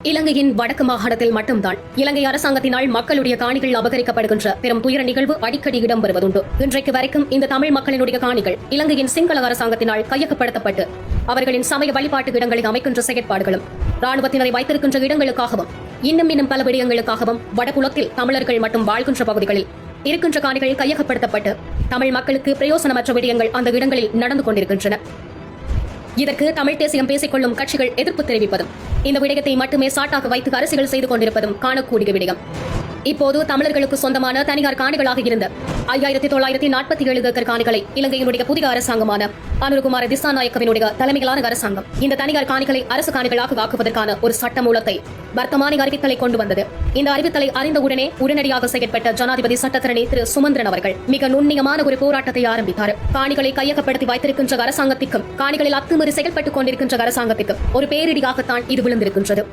இலங்கையின் வடக்கு மாகாணத்தில் மட்டும்தான் இலங்கை அரசாங்கத்தினால் மக்களுடைய காணிகள் அபகரிக்கப்படுகின்ற பெரும் துயர நிகழ்வு அடிக்கடி இடம்பெறுவதுண்டு இன்றைக்கு வரைக்கும் இந்த தமிழ் மக்களினுடைய காணிகள் இலங்கையின் சிங்கள அரசாங்கத்தினால் கையகப்படுத்தப்பட்டு அவர்களின் சமய வழிபாட்டு இடங்களை அமைக்கின்ற செயற்பாடுகளும் ராணுவத்தினரை வைத்திருக்கின்ற இடங்களுக்காகவும் இன்னும் இன்னும் பல விடயங்களுக்காகவும் வடபுலத்தில் தமிழர்கள் மட்டும் வாழ்கின்ற பகுதிகளில் இருக்கின்ற காணிகள் கையகப்படுத்தப்பட்டு தமிழ் மக்களுக்கு பிரயோசனமற்ற விடயங்கள் அந்த இடங்களில் நடந்து கொண்டிருக்கின்றன. இதற்கு தமிழ் தேசியம் பேசிக்கொள்ளும் கட்சிகள் எதிர்ப்பு தெரிவிப்பதும் இந்த விடயத்தை மட்டுமே சாட்டாக வைத்து அரசியல் செய்து கொண்டிருப்பதும் காணக்கூடிய விடயம். இப்போது தமிழர்களுக்கு சொந்தமான தனியார் காணிகளாக இருந்த ஐயாயிரத்தி தொள்ளாயிரத்தி நாற்பத்தி ஏழு ஏக்கர் காணிகளை இலங்கையினுடைய புதிய அரசாங்கமான அனுருகுமார திசாநாயக்கவினுடைய தலைமையிலான அரசாங்கம் இந்த தனியார் காணிகளை அரசு காணிகளாக ஆக்குவதற்கான ஒரு சட்ட மூலத்தை வர்த்தமானி அறிவித்தலை கொண்டு வந்தது இந்த அறிவித்தலை அறிந்தவுடனே உடனடியாக செயற்பட்ட ஜனாதிபதி சட்டத்தரணி திரு சுமந்திரன் அவர்கள் மிக நுண்ணியமான ஒரு போராட்டத்தை ஆரம்பித்தார். காணிகளை கையகப்படுத்தி வைத்திருக்கின்ற அரசாங்கத்திற்கும் காணிகளில் அத்துமீறி செயல்பட்டுக் கொண்டிருக்கின்ற அரசாங்கத்திற்கும் ஒரு பேரிடியாகத்தான் இது விழுந்திருக்கின்றது.